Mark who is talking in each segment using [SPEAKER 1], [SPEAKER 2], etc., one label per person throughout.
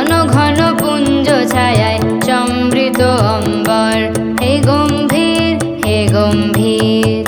[SPEAKER 1] অঞ্জন ঘন পুঞ্জ ছায়ায় সমৃত অম্বর। হে গম্ভীর হে গম্ভীর।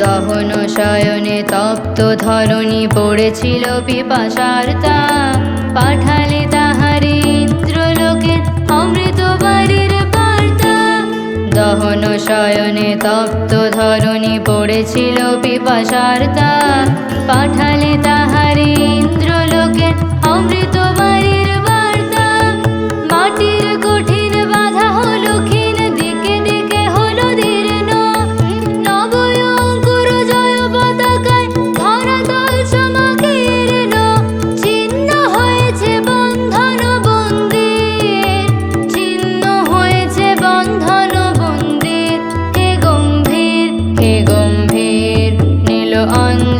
[SPEAKER 1] দহন শয়নে তপ্ত ধরণী পড়েছিল পিপাসার্তা পাঠালে তাহারে দহন শয়নে তপ্ত ধরণী পড়েছিল পিপাসার্তা পাঠালে তাহারে on